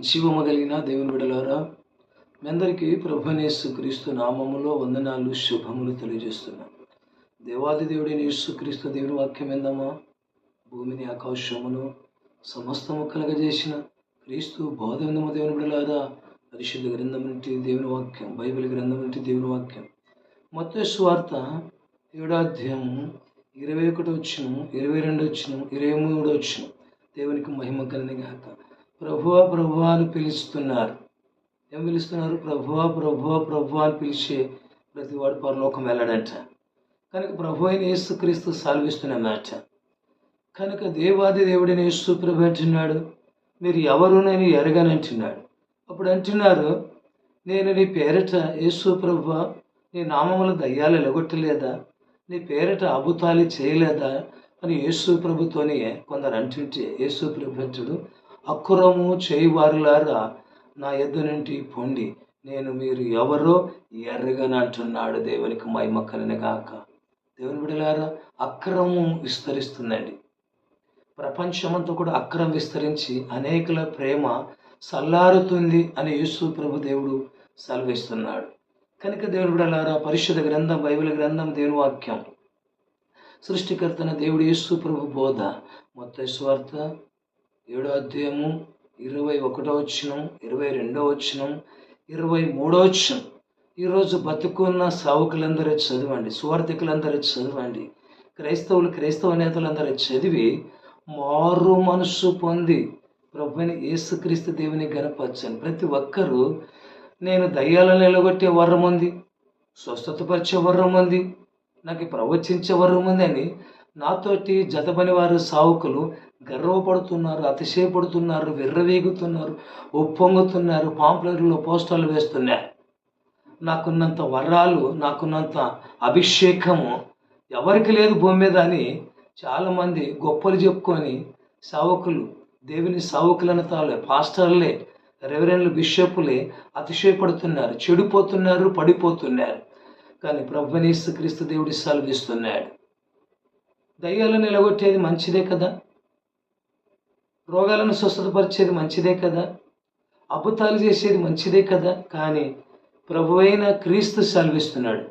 జీవము కలిగిన దేవుని బిడలారా మీ అందరికీ ప్రభునేసు క్రీస్తు నామములో వందనాలు శుభములు తెలియజేస్తున్నాం. దేవాది దేవుడైన యేసుక్రీస్తు దేవుని వాక్యం ఏందమ్మా భూమిని ఆకాశమును సమస్తము కలగజేసిన క్రీస్తు బోధవిందము దేవుని బిడలారా పరిశుద్ధ గ్రంథం నుండి దేవుని వాక్యం బైబిల్ గ్రంథం నుండి దేవుని వాక్యం. మొత్తం వార్త ఏడాధ్యాయము ఇరవై ఒకటి వచ్చిన ఇరవై రెండు వచ్చిన ఇరవై మూడు వచ్చిన దేవునికి మహిమ కలిగిన గాక. ప్రభువా ప్రభువా అని పిలుస్తున్నారు. ఏం పిలుస్తున్నారు? ప్రభువా ప్రభువా ప్రభువా అని పిలిచే ప్రతి వాడు పరలోకం వెళ్ళడంట. కనుక ప్రభు అయిన యేసుక్రీస్తు సాల్విస్తున్న మాట. కనుక దేవాది దేవుడిని యేసు ప్రభు అంటున్నాడు మీరు ఎవరు నేను ఎరగనంటున్నాడు అప్పుడు అంటున్నారు నేను నీ పేరట యేసు ప్రభు నీ నామముల దయ్యాలు ఎలగొట్టలేదా? నీ పేరట అబుతాలి చేయలేదా? అని యేసు ప్రభుతోనే కొందరు అంటుంటే యేసు ప్రభు అంటుడు అక్కురము చేయువారులారా నా ఎద్దు నుండి పొండి. నేను మీరు ఎవరో ఎర్రగని దేవునికి మహిమ కలినగాక దేవుని బిడలారా అక్రమం విస్తరిస్తుందండి. ప్రపంచమంతా కూడా అక్రమం విస్తరించి అనేకుల ప్రేమ సల్లారుతుంది అని యేసు ప్రభు దేవుడు సెలవిస్తున్నాడు. కనుక దేవుని బిడలారా పరిశుద్ధ గ్రంథం బైబిల్ గ్రంథం దేవుని వాక్యం. సృష్టికర్తన దేవుడు యేసు ప్రభు బోధ మొత్త స్వార్థ ఏడో అధ్యాయము ఇరవై ఒకటో వచ్చినం ఇరవై రెండో వచ్చినం ఇరవై మూడో వచ్చినం ఈరోజు బతుకున్న సావుకులందరూ చదవండి సువార్థికులందరూ చదవండి. క్రైస్తవులు క్రైస్తవ నేతలందరూ చదివి మారు మనస్సు పొంది ప్రభుని యేసుక్రీస్తు దేవుని గనపరచండి. ప్రతి ఒక్కరూ నేను దయ్యాలను నిలగొట్టే వరం ఉంది స్వస్థతపరిచే వరం ఉంది నాకు ప్రవచించే వరం ఉంది అని నాతోటి జతపని వారు సావుకులు గర్వపడుతున్నారు అతిశయపడుతున్నారు విర్రవీగుతున్నారు ఒప్పొంగుతున్నారు పాంప్లెట్లో పోస్టర్లు వేస్తున్నారు. నాకున్నంత వరాలు నాకున్నంత అభిషేకము ఎవరికి లేదు భూమి మీద అని చాలామంది గొప్పలు చెప్పుకొని సావుకులు దేవుని సావుకులను తాలే పాస్టర్లే రెవరెన్లు బిషప్లే అతిశయపడుతున్నారు చెడిపోతున్నారు పడిపోతున్నారు. కానీ ప్రభునీస్తు క్రీస్తు దేవుడి సెలవిస్తున్నాడు. దయ్యాలను నిలగొట్టేది మంచిదే కదా? రోగాలను స్వస్థతపరిచేది మంచిదే కదా? అద్భుతాలు చేసేది మంచిదే కదా? కానీ ప్రభు అయిన క్రీస్తు సెలవిస్తున్నాడు.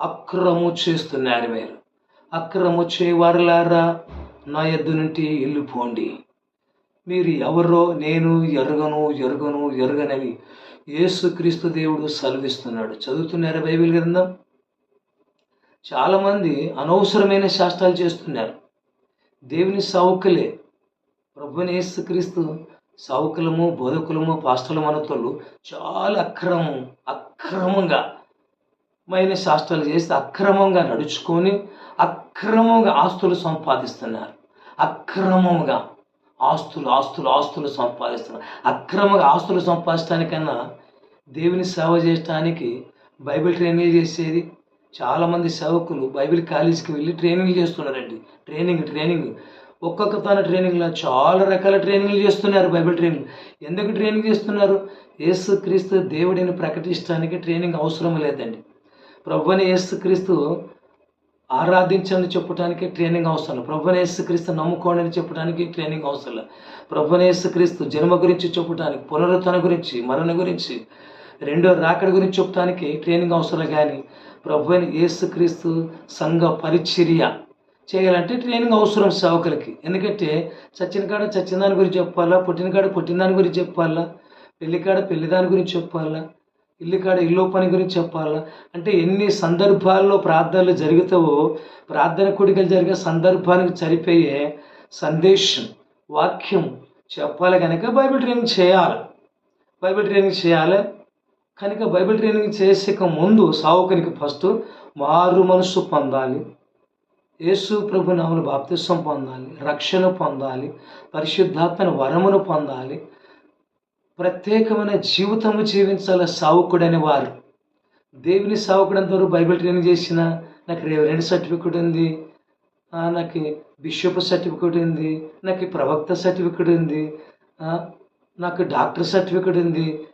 అక్రము చేస్తున్నారు మీరు. అక్రము చేయవారులారా నా ఎద్దు నుండి ఇల్లు పోండి. మీరు ఎవరో నేను ఎరగను ఎరగను ఎరగనని యేసుక్రీస్తు దేవుడు సెలవిస్తున్నాడు. చదువుతున్నారా బైబిల్ గ్రంథం? చాలామంది అనవసరమైన శాస్త్రాలు చేస్తున్నారు. దేవుని సౌకలే ప్రభుని యేసుక్రీస్తు సౌకులము బోధకులము పాస్టలు మనతోళ్ళు చాలా అక్రమం అక్రమంగా మైన శాస్త్రాలు చేసి అక్రమంగా నడుచుకొని అక్రమంగా ఆస్తులు సంపాదిస్తున్నారు. అక్రమంగా ఆస్తులు ఆస్తులు ఆస్తులు సంపాదిస్తున్నారు. అక్రమంగా ఆస్తులు సంపాదించడానికన్నా దేవుని సేవ చేయడానికి బైబిల్ ట్రైనింగ్ చేసేది చాలామంది సేవకులు బైబిల్ కాలేజీకి వెళ్ళి ట్రైనింగ్ చేస్తున్నారండి. Training training. ఒక్కొక్క తన ట్రైనింగ్లో చాలా రకాల ట్రైనింగ్లు చేస్తున్నారు బైబిల్ ట్రైనింగ్ ఎందుకు ట్రైనింగ్ చేస్తున్నారు? యేసు క్రీస్తు దేవుడిని ప్రకటించడానికి ట్రైనింగ్ అవసరం లేదండి. ప్రభుని యేసు క్రీస్తు ఆరాధించని చెప్పడానికి ట్రైనింగ్ అవసరం ప్రభుని యేసు క్రీస్తు నమ్ముకోండి అని చెప్పడానికి ట్రైనింగ్ అవసరం ప్రభుని యేసు క్రీస్తు జన్మ గురించి చెప్పడానికి పునరుద్ధరణ గురించి మరణ గురించి రెండో రాకడ గురించి చెప్పడానికి ట్రైనింగ్ అవసరం కానీ ప్రభుని అయిన యేసుక్రీస్తు సంఘ పరిచర్య చేయాలంటే ట్రైనింగ్ అవసరం సేవకులకి. ఎందుకంటే చచ్చిన కాడ చచ్చిన దాని గురించి చెప్పాలా పుట్టిన కాడ పుట్టిన దాని గురించి చెప్పాలా పెళ్ళి కాడ పెళ్ళి దాని గురించి చెప్పాలా ఇల్లు కాడ ఇల్లు పని గురించి చెప్పాలా. అంటే ఎన్ని సందర్భాల్లో ప్రార్థనలు జరుగుతావో ప్రార్థన కోడికలు జరిగే సందర్భానికి సరిపోయే సందేశం వాక్యం చెప్పాలి కనుక బైబిల్ ట్రైనింగ్ చేయాలి. బైబిల్ ట్రైనింగ్ చేయాలి. కనుక బైబిల్ ట్రైనింగ్ చేసేక ముందు సావుకునికి ఫస్ట్ మారు మనసు పొందాలి. యేసు ప్రభు నామలు బాప్తిస్వం పొందాలి రక్షణ పొందాలి పరిశుద్ధాత్మన వరమును పొందాలి. ప్రత్యేకమైన జీవితము జీవించాల సావుకుడని వారు. దేవుని సావుకుడంతవరకు బైబిల్ ట్రైనింగ్ చేసిన నాకు రెవరెంట్ సర్టిఫికెట్ ఉంది. నాకు బిషప్ సర్టిఫికేట్ ఉంది. నాకు ప్రవక్త సర్టిఫికేట్ ఉంది. నాకు డాక్టర్ సర్టిఫికేట్ ఉంది.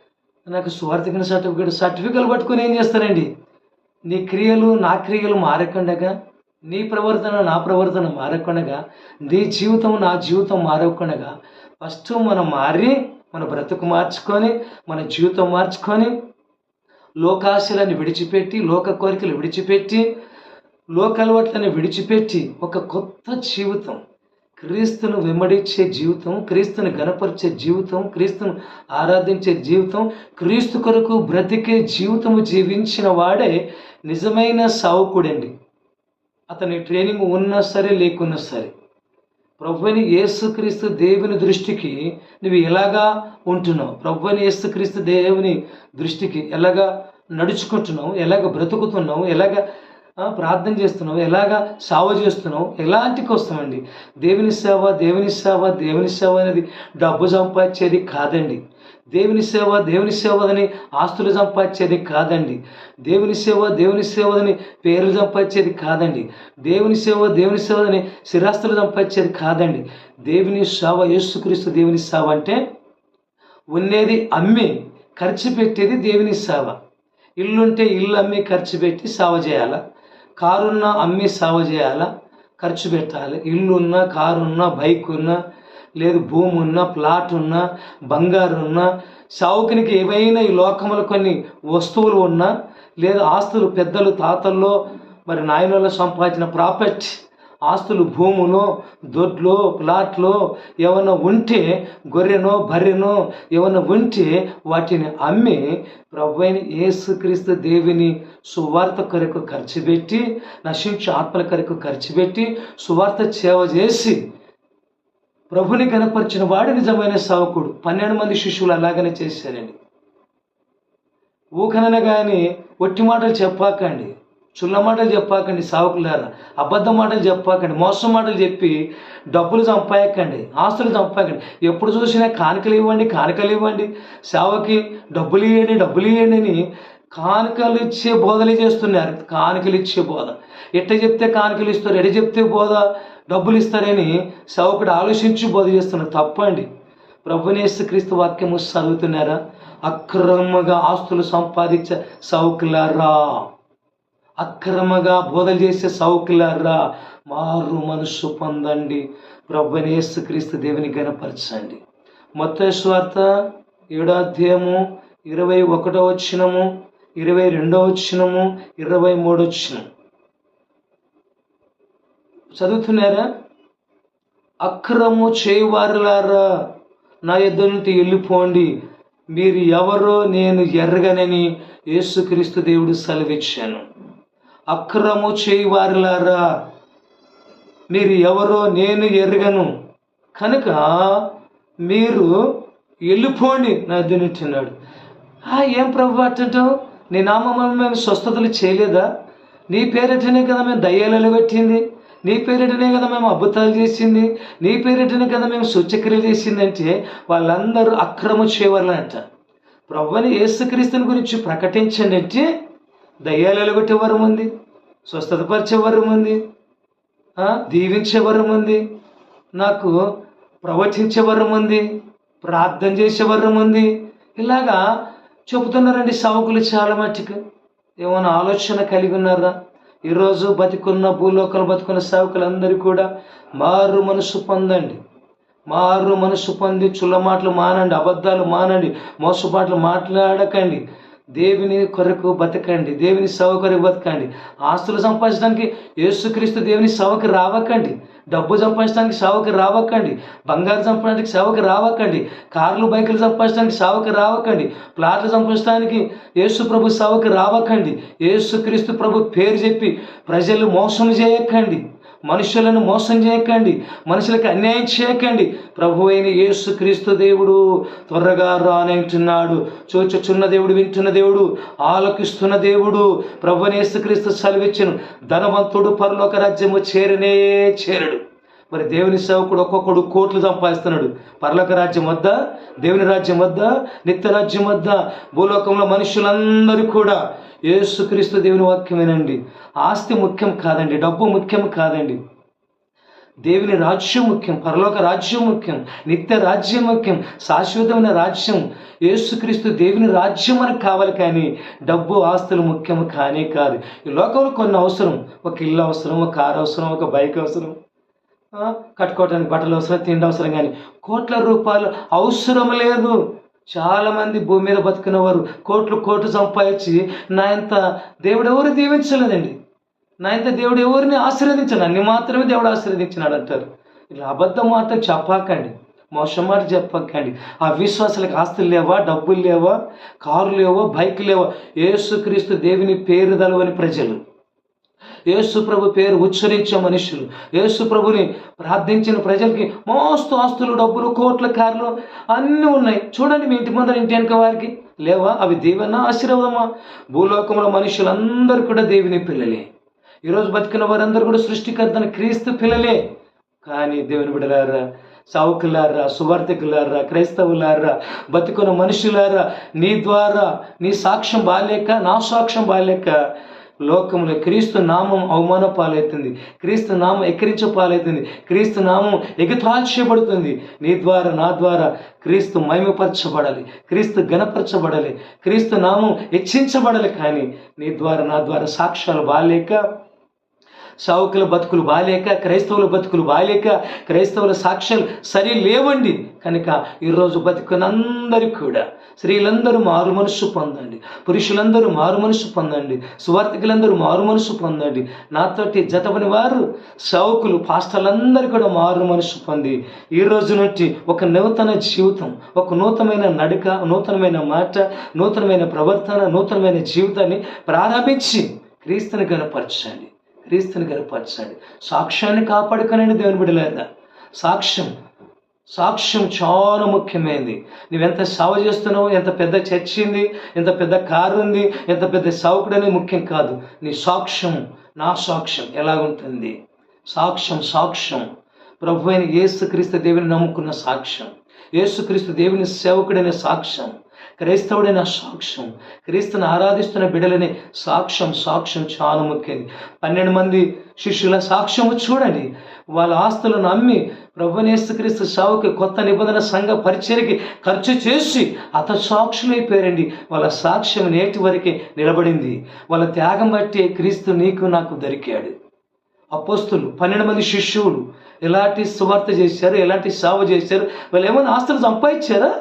నాకు స్వార్థికన సర్టిఫికేట్ సర్టిఫికెట్లు పట్టుకుని ఏం చేస్తారండి? నీ క్రియలు నా క్రియలు మారకుండగా నీ ప్రవర్తన నా ప్రవర్తన మారకుండగా నీ జీవితం నా జీవితం మారకుండగా ఫస్ట్ మనం మారి మన బ్రతుకు మార్చుకొని మన జీవితం మార్చుకొని లోకాశలను విడిచిపెట్టి లోక కోరికలు విడిచిపెట్టి లోకలవాట్లను విడిచిపెట్టి ఒక కొత్త జీవితం క్రీస్తును వెంబడించే జీవితం క్రీస్తును గనపరిచే జీవితం క్రీస్తును ఆరాధించే జీవితం క్రీస్తు కొరకు బ్రతికే జీవితము జీవించిన వాడే నిజమైన సావుకుడండి. అతని ట్రైనింగ్ ఉన్నా సరే లేకున్నా సరే. ప్రభుని యేసుక్రీస్తు దేవుని దృష్టికి నువ్వు ఎలాగా ఉంటున్నావు? ప్రభుని యేసుక్రీస్తు దేవుని దృష్టికి ఎలాగా నడుచుకుంటున్నావు? ఎలాగ బ్రతుకుతున్నావు? ఎలాగ ప్రార్థన చేస్తున్నావు? ఎలాగ సేవ చేస్తున్నావు? ఎలాంటికి వస్తామండి దేవుని సేవ దేవుని సేవ దేవుని సేవ అనేది డబ్బు సంపాదించేది కాదండి. దేవుని సేవ దేవుని సేవదని ఆస్తులు సంపాదించేది కాదండి. దేవుని సేవ దేవుని సేవదని పేర్లు సంపాదించేది కాదండి. దేవుని సేవ దేవుని సేవదని స్థిరాస్తులు సంపాదించేది కాదండి. దేవుని సేవ యేసుక్రీస్తు దేవుని సేవ అంటే ఉండేది అమ్మి ఖర్చు పెట్టేది దేవుని సేవ. ఇల్లుంటే ఇల్లు అమ్మి ఖర్చు పెట్టి సేవ చేయాలా? కారున్నా అమ్మి సేవ చేయాలా? ఖర్చు పెట్టాలి. ఇల్లున్నా కారున్నా బైక్ ఉన్నా లేదు భూమి ఉన్నా ప్లాట్ ఉన్నా బంగారు ఉన్నా సావుకునికి ఏవైనా ఈ లోకంలో కొన్ని వస్తువులు ఉన్నా లేదా ఆస్తులు పెద్దలు తాతల్లో మరి నాయనలో సంపాదించిన ప్రాపర్టీ ఆస్తులు భూములో దొడ్లో ప్లాట్లో ఏమైనా ఉంటే గొర్రెనో బర్రెనో ఏమైనా ఉంటే వాటిని అమ్మి ప్రభు అయిన యేసుక్రీస్తు దేవిని సువార్త కొరకు ఖర్చు పెట్టి నశించు ఆత్మల కొరకు ఖర్చు పెట్టి సువార్త సేవ చేసి ప్రభుని కనపరిచిన వాడు నిజమైన సావకుడు. పన్నెండు మంది శిష్యులు అలాగనే చేశారండి. ఊకనన కానీ ఒట్టి మాటలు చెప్పాకండి. చుల్ల మాటలు చెప్పాకండి సావకులారా. అబద్ధ మాటలు చెప్పాకండి. మోసం మాటలు చెప్పి డబ్బులు చంపాయకండి. ఆస్తులు చంపాకండి ఎప్పుడు చూసినా కానుకలు ఇవ్వండి కానుకలు ఇవ్వండి. సేవకి డబ్బులు ఇవ్వండి డబ్బులు ఇవ్వండి అని కానుకలు ఇచ్చే బోధలు చేస్తున్నారు. కానుకలు ఇచ్చే బోధ. ఎట్ట చెప్తే కానుకలు ఇస్తారు? ఎడ చెప్తే బోధ? డబ్బులు ఇస్తారని సేవకుడు ఆలోచించి బోధ చేస్తున్నారు తప్పండి. ప్రభునేసు క్రీస్తు వాక్యము చదువుతున్నారా? అక్రమగా ఆస్తులు సంపాదించే సౌకులారా? అక్రమగా బోధలు చేసే సౌకులారా? మారు మనసు పొందండి. ప్రభునేసు క్రీస్తు దేవుని గనపరచండి మొత్త స్వార్థ ఏడో అధ్యాయము ఇరవై ఒకటో వచ్చినము ఇరవై రెండో వచ్చినము ఇరవై మూడో వచ్చినం చదువుతున్నారా? అక్రము చేయువారులారా నా యొద్ద నుండి వెళ్ళిపోండి. మీరు ఎవరో నేను ఎరగనని యేసుక్రీస్తు దేవుడు సెలవిచ్చాను. అక్రము చేయువారులారా మీరు ఎవరో నేను ఎరగను. కనుక మీరు వెళ్ళిపోండి నా యొద్ద అన్నాడు. ఏం ప్రభు అట్టటం? నీ నామం మేము స్వస్థతలు చేయలేదా? నీ పేరిటనే కదా మేము దయ్యాలలో పెట్టింది. నీ పేరిటనే కదా మేము అద్భుతాలు చేసింది? నీ పేరిటనే కదా మేము సూచక్రియలు చేసిందంటే వాళ్ళందరూ అక్రమ చేయవాలంట ప్రభుని యేసుక్రీస్తుని గురించి ప్రకటించండి అంటే దయ్యాలు కొట్టే వరం ఉంది స్వస్థత పరిచే వరం ఉంది దీవించే వరం ఉంది నాకు ప్రవచించే వరం ఉంది ప్రార్థన చేసే వరం ఉంది. ఇలాగా చెబుతున్నారండి సావుకులు చాలా మట్టుకు. ఏమైనా ఆలోచన కలిగి ఉన్నారా? ఈరోజు బతికున్న భూలోకలు బతుకున్న సేవకులందరూ కూడా మారు మనసు పొందండి. మారు మనసు పొంది చుల్ల మాటలు మానండి అబద్ధాలు మానండి మోసపాట్లు మాట్లాడకండి. దేవుని కొరకు బతకండి దేవుని సేవ కొరకు బతకండి. ఆస్తులు సంపాదించడానికి యేసుక్రీస్తు దేవుని సేవకు రావకండి. డబ్బు సంపాదించడానికి సేవకు రావక్కండి బంగారు సంపాదించడానికి సేవకు రావక్కండి కార్లు బైకులు సంపాదించడానికి సేవకు రావకండి. ప్లాట్లు సంపాదించడానికి యేసు ప్రభు సేవకు రావక్కండి యేసుక్రీస్తు ప్రభు పేరు చెప్పి ప్రజలు మోసం చేయక్కండి మనుషులను మోసం చేయకండి మనుషులకు అన్యాయం చేయకండి. ప్రభు అయిన యేసు క్రీస్తు దేవుడు త్వరగా రానంటున్నాడు చూచుచున్న దేవుడు వింటున్న దేవుడు ఆలకిస్తున్న దేవుడు ప్రభు యేసుక్రీస్తు సెలవిచ్చను. ధనవంతుడు పరలోక రాజ్యము చేరనే చేరడు. మరి దేవుని సేవకుడు ఒక్కొక్కడు కోట్లు సంపాదిస్తున్నాడు. పరలోక రాజ్యం వద్ద దేవుని రాజ్యం వద్ద నిత్య రాజ్యం వద్ద భూలోకంలో మనుషులందరూ కూడా యేసుక్రీస్తు దేవుని వాక్యమేనండి. ఆస్తి ముఖ్యం కాదండి డబ్బు ముఖ్యం కాదండి. దేవుని రాజ్యం ముఖ్యం పరలోక రాజ్యం ముఖ్యం నిత్య రాజ్యం ముఖ్యం శాశ్వతమైన రాజ్యం. యేసుక్రీస్తు దేవుని రాజ్యం మనకు కావాలి కానీ డబ్బు ఆస్తులు ముఖ్యం కానే కాదు. ఈ లోకంలో కొన్ని అవసరం ఒక ఇల్లు అవసరం ఒక కారు అవసరం ఒక బైక్ అవసరం. కట్టుకోవడానికి బట్టలు అవసరం తిండి అవసరం కానీ కోట్ల రూపాయలు అవసరం లేదు. చాలామంది భూమి మీద బతుకున్న కోట్లు కోట్లు సంపాదించి నా ఇంత దేవుడు ఎవరు దీవించలేదండి? నా ఇంత దేవుడు ఎవరిని ఆశీర్వదించాడు అన్ని మాత్రమే దేవుడు ఆశీర్వదించినాడు అంటారు. ఇలా అబద్ధం మాట చెప్పకండి. మోసం మాట చెప్పకండి. ఆ విశ్వాసాలకు ఆస్తులు లేవా? డబ్బులు లేవా? కారు లేవా? బైక్ లేవా? ఏసుక్రీస్తు దేవుని పేరు దలవని ప్రజలు. యేసుప్రభు పేరు ఉచ్చరించే మనుషులు. యేసుప్రభుని ప్రార్థించిన ప్రజలకి మోస్తు ఆస్తులు డబ్బులు కోట్ల కార్లు అన్నీ ఉన్నాయి. చూడండి మీ ఇంటి ముందర ఇంటి వెనక వారికి. లేవా? అవి దేవన్నా ఆశీర్వాదమా? భూలోకంలో మనుషులందరూ కూడా దేవుని పిల్లలే. ఈరోజు బతికిన వారందరూ కూడా సృష్టికర్తన క్రీస్తు పిల్లలే. కానీ దేవుని బిడలారా సావుకులారా సువార్థికులారా క్రైస్తవులారా బతికున్న మనుషులారా నీ ద్వారా నీ సాక్ష్యం బాలేక నా సాక్ష్యం బాలేక లోకంలో క్రీస్తు నామం అవమాన పాలవుతుంది క్రీస్తు నామం ఎక్కిరించ పాలవుతుంది క్రీస్తు నామం ఎగతాల్చబడుతుంది నీ ద్వారా నా ద్వారా క్రీస్తు మహిమపరచబడాలి. క్రీస్తు గణపరచబడాలి క్రీస్తు నామం హెచ్చించబడాలి కానీ నీ ద్వారా నా ద్వారా సాక్ష్యాలు బాలేక సావుకుల బతుకులు బాలేక క్రైస్తవుల బతుకులు బాలేక క్రైస్తవుల సాక్ష్యాలు సరి లేవండి. కనుక ఈరోజు బతుకునందరికీ కూడా స్త్రీలందరూ మారు మనసు పొందండి. పురుషులందరూ మారు మనసు పొందండి. సువార్థికులందరూ మారు మనసు పొందండి. నాతోటి జతపని వారు సౌకులు పాస్టర్లందరూ కూడా మారు మనసు పొంది. ఈ రోజు నుండి ఒక నూతన జీవితం ఒక నూతనమైన నడక నూతనమైన మాట నూతనమైన ప్రవర్తన నూతనమైన జీవితాన్ని ప్రారంభించి క్రీస్తుని కనపరచండి క్రీస్తుని గనపరచండి సాక్ష్యాన్ని కాపాడుకునే దేవుని బిడ్డలేదా సాక్ష్యం. సాక్ష్యం చాలా ముఖ్యమైనది. నువ్వెంత సేవ చేస్తున్నావు? ఎంత పెద్ద చర్చింది ఎంత పెద్ద కారు ఉంది? ఎంత పెద్ద సేవకుడు అనేది ముఖ్యం కాదు. నీ సాక్ష్యం నా సాక్ష్యం ఎలాగుంటుంది? సాక్ష్యం సాక్ష్యం. ప్రభు అయిన యేసుక్రీస్తు దేవుని నమ్ముకున్న సాక్ష్యం. యేసుక్రీస్తు దేవుని సేవకుడనే సాక్ష్యం. క్రైస్తవుడైన సాక్ష్యం క్రీస్తుని ఆరాధిస్తున్న బిడలనే సాక్ష్యం సాక్ష్యం చాలా ముఖ్యం. పన్నెండు మంది శిష్యుల సాక్ష్యము చూడండి. వాళ్ళ ఆస్తులను అమ్మి ప్రభునేసుక్రీస్తు సావుకి కొత్త నిబంధన సంఘ పరిచయకి ఖర్చు చేసి అత సాక్షులైపోయారండి వాళ్ళ సాక్ష్యం నేటి వరకే నిలబడింది. వాళ్ళ త్యాగం బట్టి క్రీస్తు నీకు నాకు దొరికాడు. అపోస్తులు పన్నెండు మంది శిష్యులు ఎలాంటి సువార్త చేశారు? ఎలాంటి సేవ చేశారు? వాళ్ళు ఏమైనా ఆస్తులు సంపాదించారా?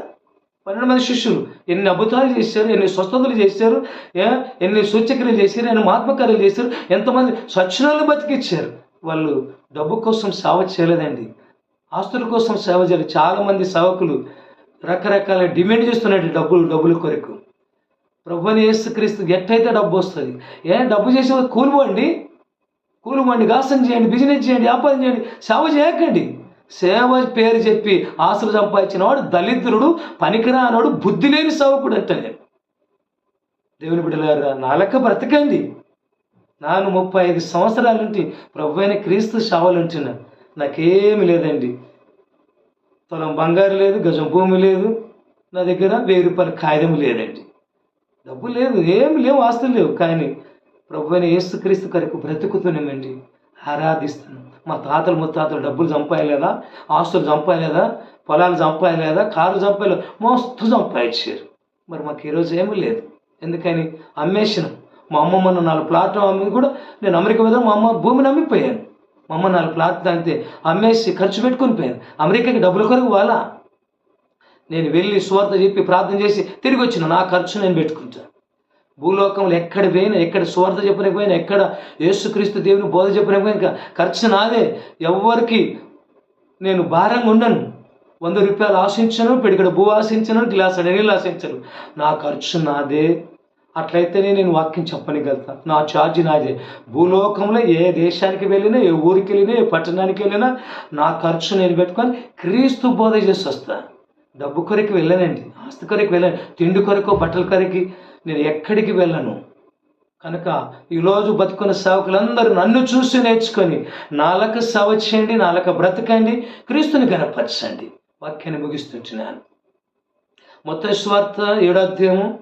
పన్నెండు మంది శిష్యులు. ఎన్ని అద్భుతాలు చేశారు ఎన్ని స్వస్థతలు చేశారు ఎన్ని సూచక్రియలు చేశారు ఎన్ని మహాత్మకార్యాలు చేశారు ఎంతమంది స్వచ్ఛనాలు బతికిచ్చారు. వాళ్ళు డబ్బు కోసం సేవ చేయలేదండి. ఆస్తుల కోసం సేవ చేయలేదు. చాలామంది సేవకులు రకరకాల డిమాండ్ చేస్తున్నాడు డబ్బులు డబ్బుల కొరకు. ప్రభుని యేసుక్రీస్తు ఎట్టయితే డబ్బు వస్తుంది? ఏ డబ్బు చేసే కూలిపోండి కూలిపోండి గాసం చేయండి బిజినెస్ చేయండి వ్యాపారం చేయండి సేవ చేయకండి. సేవ పేరు చెప్పి ఆశలు సంపాదించిన వాడు దళితుడు పనికిరానోడు బుద్ధి లేని సౌకుడు అంట నేను దేవుని బిడ్డలారా నాలక బ్రతకండి. నాను ముప్పై ఐదు సంవత్సరాల నుండి ప్రభు అయిన క్రీస్తు సేవలుంటున్నా నాకేమి లేదండి. తొలం బంగారు లేదు గజం భూమి లేదు. నా దగ్గర వెయ్యి రూపాయల కాగితం లేదండి. డబ్బు లేదు ఏమి లేవు ఆస్తులు లేవు. కానీ ప్రభు అయిన యేసుక్రీస్తు కొరకు బ్రతుకుతున్నామండి. ఆరాధిస్తాను. మా తాతలు ముత్తాతలు డబ్బులు చంపాయలేదా ఆస్తులు చంపాయలేదా పొలాలు చంపాయలేదా కారు సంపాయలేదు మస్తు చంపాయించారు మరి మాకు ఈరోజు ఏమీ లేదు. ఎందుకని? అమ్మేసినాం. మా అమ్మమ్మ నాలుగు ప్లాట్లు అమ్మి కూడా నేను అమెరికా మీద మా అమ్మ భూమిని అమ్మిపోయాను మా అమ్మ నాలుగు ప్లాట్లు అంతే అమ్మేసి ఖర్చు పెట్టుకుని పోయాను. అమెరికాకి డబ్బుల కొరకు వాళ్ళ నేను వెళ్ళి సువార్త చెప్పి ప్రార్థన చేసి తిరిగి వచ్చిన నా ఖర్చు నేను పెట్టుకుంటాను భూలోకంలో ఎక్కడ పోయినా ఎక్కడ సువార్త చెప్పడానికి పోయినా ఎక్కడ యేసుక్రీస్తు దేవుని బోధ చెప్పడానికి పోయినా ఖర్చు నాదే. ఎవరికి నేను భారంగా ఉండను. వంద రూపాయలు ఆశించను పిడికడ భూ ఆశించను గ్లాస్ నీళ్ళు ఆశించను. నా ఖర్చు నాదే. అట్లయితేనే నేను వాక్యం చెప్పనిగలుగుతా. నా ఛార్జ్ నాదే. భూలోకంలో ఏ దేశానికి వెళ్ళినా ఏ ఊరికి వెళ్ళినా ఏ పట్టణానికి వెళ్ళినా నా ఖర్చు నేను పెట్టుకొని క్రీస్తు బోధ చేసి వస్తా. డబ్బు కొరకు వెళ్ళనండి ఆస్తి కొరకు వెళ్ళను తిండి కొరకు బట్టల కొరకి నేను ఎక్కడికి వెళ్ళను? కనుక ఈరోజు బతుకున్న సేవకులందరూ నన్ను చూసి నేర్చుకొని నాలక సేవ చేయండి నాలక బ్రతకండి క్రీస్తుని గనపరచండి వాక్యాన్ని ముగిస్తుంటున్నాను. మొత్తం స్వార్థ ఏడో అధ్యాయము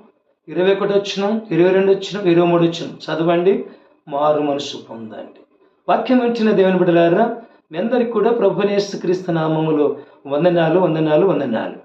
ఇరవై ఒకటి వచ్చిన ఇరవై రెండు వచ్చిన ఇరవై మూడు వచ్చిన చదవండి మారు మనసు పొందండి. వాక్యం వింటున్న దేవుని బిడ్డలారా మీ అందరికి కూడా ప్రభునేసు క్రీస్తు నామములో వందనాలు వందనాలు వందనాలు.